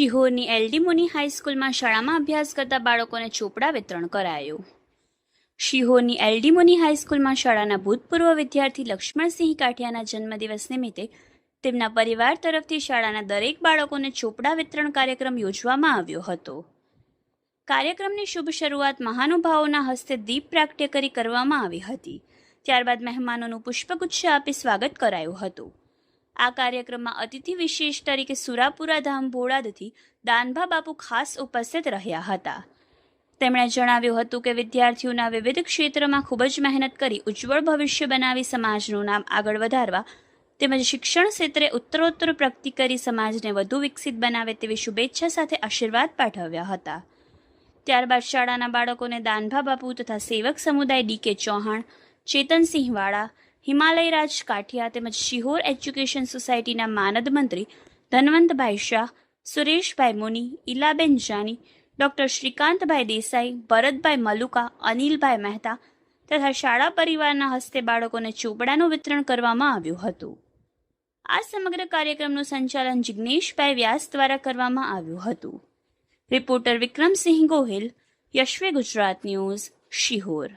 શિહોરની LD મુની હાઈસ્કૂલમાં શાળામાં અભ્યાસ કરતા બાળકોને ચોપડા વિતરણ કરાયું. શિહોરની એલડી મુની હાઈસ્કૂલમાં શાળાના ભૂતપૂર્વ વિદ્યાર્થી લક્ષ્મણસિંહ કાઠિયાના જન્મદિવસ નિમિત્તે તેમના પરિવાર તરફથી શાળાના દરેક બાળકોને ચોપડા વિતરણ કાર્યક્રમ યોજવામાં આવ્યો હતો. કાર્યક્રમની શુભ શરૂઆત મહાનુભાવોના હસ્તે દીપ પ્રાગટ્ય કરી કરવામાં આવી હતી. ત્યારબાદ મહેમાનોનું પુષ્પગુચ્છ આપી સ્વાગત કરાયું હતું. આ કાર્યક્રમમાં અતિથિ વિશેષ તરીકે સુરાપુરા ધામ ભોળાદથી દાનભા બાપુ ખાસ ઉપસ્થિત રહ્યા હતા. તેમણે જણાવ્યું હતું કે વિદ્યાર્થીઓના વિવિધ ક્ષેત્રમાં ખૂબ જ મહેનત કરી ઉજ્જવળ ભવિષ્ય બનાવી સમાજનું નામ આગળ વધારવા તેમજ શિક્ષણ ક્ષેત્રે ઉત્તરોત્તર પ્રગતિ કરી સમાજને વધુ વિકસિત બનાવે તેવી શુભેચ્છા સાથે આશીર્વાદ પાઠવ્યા હતા. ત્યારબાદ શાળાના બાળકોને દાનભા બાપુ તથા સેવક સમુદાય ડી કે ચૌહાણ, ચેતનસિંહ વાળા હિમાલય રાજ કાઠિયા તેમજ શિહોર એજ્યુકેશન સોસાયટીના માનદ મંત્રી ધનવંતભાઈ શાહ, સુરેશભાઈ મુની, ઈલાબેન જાની, ડોક્ટર શ્રીકાંતભાઈ દેસાઈ, ભરતભાઈ મલુકા, અનિલભાઈ મહેતા તથા શાળા પરિવારના હસ્તે બાળકોને ચોપડાનું વિતરણ કરવામાં આવ્યું હતું. આ સમગ્ર કાર્યક્રમનું સંચાલન જિગ્નેશભાઈ વ્યાસ દ્વારા કરવામાં આવ્યું હતું. રિપોર્ટર વિક્રમસિંહ ગોહિલ, યશ્વે ગુજરાત ન્યૂઝ, શિહોર.